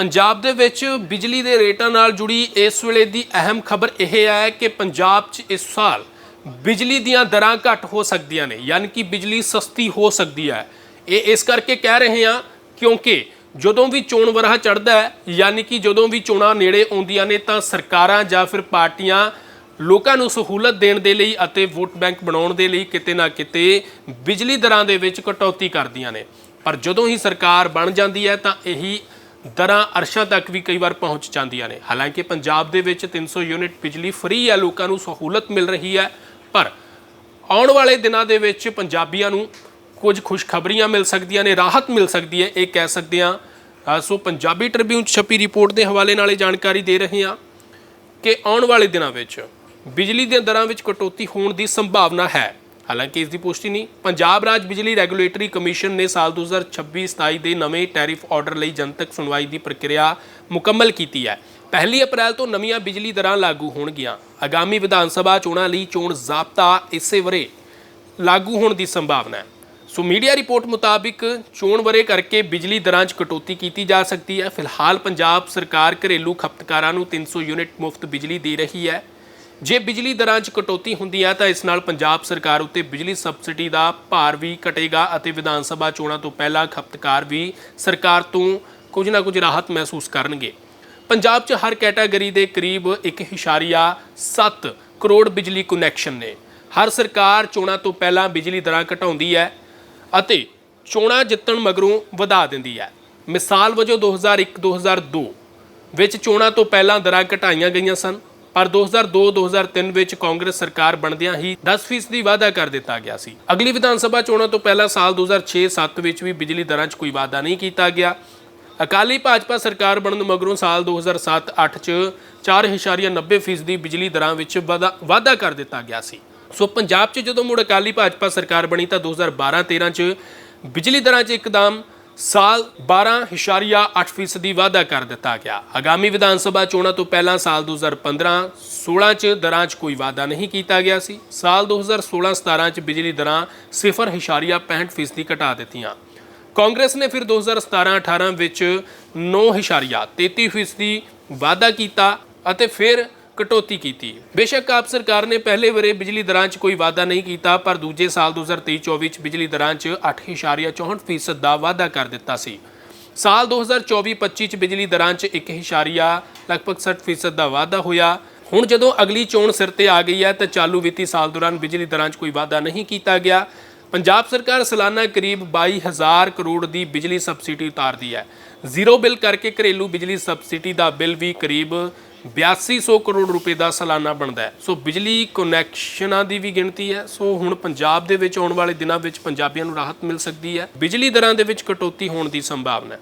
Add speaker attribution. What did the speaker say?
Speaker 1: ਪੰਜਾਬ ਦੇ ਵਿੱਚ ਬਿਜਲੀ ਦੇ ਰੇਟਾਂ ਨਾਲ ਜੁੜੀ ਇਸ ਵੇਲੇ ਦੀ ਅਹਿਮ ਖਬਰ ਇਹ ਹੈ ਕਿ ਪੰਜਾਬ 'ਚ ਇਸ ਸਾਲ ਬਿਜਲੀ ਦੀਆਂ ਦਰਾਂ ਘੱਟ ਹੋ ਸਕਦੀਆਂ ਨੇ, ਯਾਨੀ ਕਿ ਬਿਜਲੀ ਸਸਤੀ ਹੋ ਸਕਦੀ ਹੈ। ਇਹ ਇਸ ਕਰਕੇ ਕਹਿ ਰਹੇ ਹਾਂ ਕਿਉਂਕਿ ਜਦੋਂ ਵੀ ਚੋਣ ਵਰ੍ਹਾ ਚੜ੍ਹਦਾ ਹੈ, ਯਾਨੀ ਕਿ ਜਦੋਂ ਵੀ ਚੋਣਾਂ ਨੇੜੇ ਆਉਂਦੀਆਂ ਨੇ ਤਾਂ ਸਰਕਾਰਾਂ ਜਾਂ ਫਿਰ ਪਾਰਟੀਆਂ ਲੋਕਾਂ ਨੂੰ ਸਹੂਲਤ ਦੇਣ ਦੇ ਲਈ ਅਤੇ ਵੋਟ ਬੈਂਕ ਬਣਾਉਣ ਦੇ ਲਈ ਕਿਤੇ ਨਾ ਕਿਤੇ ਬਿਜਲੀ ਦਰਾਂ ਦੇ ਵਿੱਚ ਕਟੌਤੀ ਕਰਦੀਆਂ ਨੇ। ਪਰ ਜਦੋਂ ਹੀ ਸਰਕਾਰ ਬਣ ਜਾਂਦੀ ਹੈ ਤਾਂ ਇਹੀ ਦਰਾਂ ਅਰਸ਼ਾਂ ਤੱਕ ਵੀ ਕਈ ਵਾਰ ਪਹੁੰਚ ਜਾਂਦੀਆਂ ਨੇ। ਹਾਲਾਂਕਿ ਪੰਜਾਬ ਦੇ ਵਿੱਚ 300 ਯੂਨਿਟ ਬਿਜਲੀ ਫ੍ਰੀ ਹੈ ਲੋਕਾਂ ਨੂੰ ਸਹੂਲਤ ਮਿਲ ਰਹੀ ਹੈ, ਪਰ ਆਉਣ ਵਾਲੇ ਦਿਨਾਂ ਦੇ ਵਿੱਚ ਪੰਜਾਬੀਆਂ ਨੂੰ ਕੁਝ ਖੁਸ਼ਖਬਰੀਆਂ ਮਿਲ ਸਕਦੀਆਂ ਨੇ, ਰਾਹਤ ਮਿਲ ਸਕਦੀ ਹੈ, ਇਹ ਕਹਿ ਸਕਦੇ ਹਾਂ। ਸੋ ਪੰਜਾਬੀ ਟ੍ਰਿਬਿਊਨ 'ਚ ਛਪੀ ਰਿਪੋਰਟ ਦੇ ਹਵਾਲੇ ਨਾਲ ਇਹ ਜਾਣਕਾਰੀ ਦੇ ਰਹੇ ਹਾਂ ਕਿ ਆਉਣ ਵਾਲੇ ਦਿਨਾਂ ਵਿੱਚ ਬਿਜਲੀ ਦੀਆਂ ਦਰਾਂ ਵਿੱਚ ਕਟੌਤੀ ਹੋਣ ਦੀ ਸੰਭਾਵਨਾ ਹੈ। ਹਾਲਾਂਕਿ ਇਸ ਦੀ ਪੁਸ਼ਟੀ ਨਹੀਂ, ਪੰਜਾਬ ਰਾਜ ਬਿਜਲੀ ਰੈਗੂਲੇਟਰੀ ਕਮਿਸ਼ਨ ਨੇ ਸਾਲ 2026-27 ਦੇ ਨਵੇਂ ਟੈਰਿਫ ਆਰਡਰ ਲਈ ਜਨਤਕ ਸੁਣਵਾਈ ਦੀ ਪ੍ਰਕਿਰਿਆ ਮੁਕੰਮਲ ਕੀਤੀ ਹੈ। ਪਹਿਲੀ ਅਪ੍ਰੈਲ ਤੋਂ ਨਵੀਆਂ ਬਿਜਲੀ ਦਰਾਂ ਲਾਗੂ ਹੋਣਗੀਆਂ। ਆਗਾਮੀ ਵਿਧਾਨ ਸਭਾ ਚੋਣਾਂ ਲਈ ਚੋਣ ਜ਼ਾਬਤਾ ਇਸੇ ਵਰੇ ਲਾਗੂ ਹੋਣ ਦੀ ਸੰਭਾਵਨਾ ਹੈ। ਸੋ ਮੀਡੀਆ ਰਿਪੋਰਟ ਮੁਤਾਬਿਕ ਚੋਣ ਵਰੇ ਕਰਕੇ ਬਿਜਲੀ ਦਰਾਂ 'ਚ ਕਟੌਤੀ ਕੀਤੀ ਜਾ ਸਕਦੀ ਹੈ। ਫਿਲਹਾਲ ਪੰਜਾਬ ਸਰਕਾਰ ਘਰੇਲੂ ਖਪਤਕਾਰਾਂ ਨੂੰ 300 ਯੂਨਿਟ ਮੁਫਤ ਬਿਜਲੀ ਦੇ ਰਹੀ ਹੈ। ਜੇ ਬਿਜਲੀ ਦਰਾਂ 'ਚ ਕਟੌਤੀ ਹੁੰਦੀ ਹੈ ਤਾਂ ਇਸ ਨਾਲ ਪੰਜਾਬ ਸਰਕਾਰ ਉੱਤੇ ਬਿਜਲੀ ਸਬਸਿਡੀ ਦਾ ਭਾਰ ਵੀ ਘਟੇਗਾ ਅਤੇ ਵਿਧਾਨ ਸਭਾ ਚੋਣਾਂ ਤੋਂ ਪਹਿਲਾਂ ਖਪਤਕਾਰ ਵੀ ਸਰਕਾਰ ਤੋਂ ਕੁਝ ਨਾ ਕੁਝ ਰਾਹਤ ਮਹਿਸੂਸ ਕਰਨਗੇ। ਪੰਜਾਬ 'ਚ ਹਰ ਕੈਟਾਗਰੀ ਦੇ ਕਰੀਬ 1.7 ਕਰੋੜ ਬਿਜਲੀ ਕੁਨੈਕਸ਼ਨ ਨੇ। ਹਰ ਸਰਕਾਰ ਚੋਣਾਂ ਤੋਂ ਪਹਿਲਾਂ ਬਿਜਲੀ ਦਰਾਂ ਘਟਾਉਂਦੀ ਹੈ ਅਤੇ ਚੋਣਾਂ ਜਿੱਤਣ ਮਗਰੋਂ ਵਧਾ ਦਿੰਦੀ ਹੈ। ਮਿਸਾਲ ਵਜੋਂ 2001-2002 ਵਿੱਚ ਚੋਣਾਂ ਤੋਂ ਪਹਿਲਾਂ ਦਰਾਂ ਘਟਾਈਆਂ ਗਈਆਂ ਸਨ। ਪਰ 2002-2003 ਵਿੱਚ ਕਾਂਗਰਸ ਸਰਕਾਰ ਬਣਦਿਆਂ ਹੀ 10% ਦੀ ਵਾਅਦਾ ਕਰ ਦਿੱਤਾ ਗਿਆ ਸੀ। ਅਗਲੀ ਵਿਧਾਨ ਸਭਾ ਚੋਣਾਂ ਤੋਂ ਪਹਿਲਾਂ ਸਾਲ 2006-7 ਵਿੱਚ ਵੀ ਬਿਜਲੀ ਦਰਾਂ 'ਚ ਕੋਈ ਵਾਅਦਾ ਨਹੀਂ ਕੀਤਾ ਗਿਆ। ਅਕਾਲੀ ਭਾਜਪਾ ਸਰਕਾਰ ਬਣਨ ਮਗਰੋਂ ਸਾਲ 2007-8 'ਚ 4.90% ਦੀ ਬਿਜਲੀ ਦਰਾਂ ਵਿੱਚ ਵਾਧਾ ਵਾਧਾ ਕਰ ਦਿੱਤਾ ਗਿਆ ਸੀ। ਸੋ ਪੰਜਾਬ 'ਚ ਜਦੋਂ ਮੁੜ ਅਕਾਲੀ ਭਾਜਪਾ ਸਰਕਾਰ ਬਣੀ ਤਾਂ 2012-13 'ਚ ਬਿਜਲੀ ਦਰਾਂ 'ਚ ਇੱਕਦਮ ਸਾਲ 12.8% ਦੀ ਵਾਧਾ ਕਰ ਦਿੱਤਾ ਗਿਆ। ਆਗਾਮੀ ਵਿਧਾਨ ਸਭਾ ਚੋਣਾਂ ਤੋਂ ਪਹਿਲਾਂ ਸਾਲ 2015-16 'ਚ ਦਰਾਂ 'ਚ ਕੋਈ ਵਾਧਾ ਨਹੀਂ ਕੀਤਾ ਗਿਆ ਸੀ। ਸਾਲ 2016-17 'ਚ ਬਿਜਲੀ ਦਰਾਂ 0.65% ਦੀ ਘਟਾ ਦਿੱਤੀਆਂ। ਕਾਂਗਰਸ ਨੇ ਫਿਰ 2017-18 ਵਿੱਚ 9.33% ਦੀ ਵਾਧਾ ਕੀਤਾ ਅਤੇ ਫਿਰ ਕਟੌਤੀ ਕੀਤੀ। ਬੇਸ਼ੱਕ ਆਪ ਸਰਕਾਰ ਨੇ ਪਹਿਲੇ ਵਰੇ ਬਿਜਲੀ ਦਰਾਂ 'ਚ ਕੋਈ ਵਾਧਾ ਨਹੀਂ ਕੀਤਾ, ਪਰ ਦੂਜੇ ਸਾਲ 2023-24 'ਚ ਬਿਜਲੀ ਦਰਾਂ 'ਚ 8.64% ਦਾ ਵਾਧਾ ਕਰ ਦਿੱਤਾ ਸੀ। ਸਾਲ 2024-25 'ਚ ਬਿਜਲੀ ਦਰਾਂ 'ਚ 1. ਲਗਭਗ 60% ਦਾ ਵਾਧਾ ਹੋਇਆ। ਹੁਣ ਜਦੋਂ ਅਗਲੀ ਚੋਣ ਸਿਰ ਤੇ ਆ ਗਈ ਹੈ, ਤਾਂ ਚਾਲੂ ਵਿੱਤੀ ਸਾਲ ਦੌਰਾਨ ਬਿਜਲੀ ਦਰਾਂ 'ਚ ਕੋਈ ਵਾਧਾ ਨਹੀਂ ਕੀਤਾ ਗਿਆ। ਪੰਜਾਬ ਸਰਕਾਰ ਸਾਲਾਨਾ ਕਰੀਬ 22000 ਕਰੋੜ ਦੀ ਬਿਜਲੀ ਸਬਸਿਡੀ ਉਤਾਰਦੀ ਹੈ। ਜ਼ੀਰੋ ਬਿੱਲ ਕਰਕੇ ਘਰੇਲੂ ਬਿਜਲੀ ਸਬਸਿਡੀ ਦਾ ਬਿੱਲ ਵੀ ਕਰੀਬ 8200 ਕਰੋੜ ਰੁਪਏ ਦਾ ਸਾਲਾਨਾ ਬਣਦਾ ਹੈ। ਸੋ ਬਿਜਲੀ ਕਨੈਕਸ਼ਨਾਂ ਦੀ ਵੀ ਗਿਣਤੀ ਹੈ। ਸੋ ਹੁਣ ਪੰਜਾਬ ਦੇ ਵਿੱਚ ਆਉਣ ਵਾਲੇ ਦਿਨਾਂ ਵਿੱਚ ਪੰਜਾਬੀਆਂ ਨੂੰ ਰਾਹਤ ਮਿਲ ਸਕਦੀ ਹੈ। ਬਿਜਲੀ ਦਰਾਂ ਦੇ ਵਿੱਚ ਕਟੌਤੀ ਹੋਣ ਦੀ ਸੰਭਾਵਨਾ ਹੈ।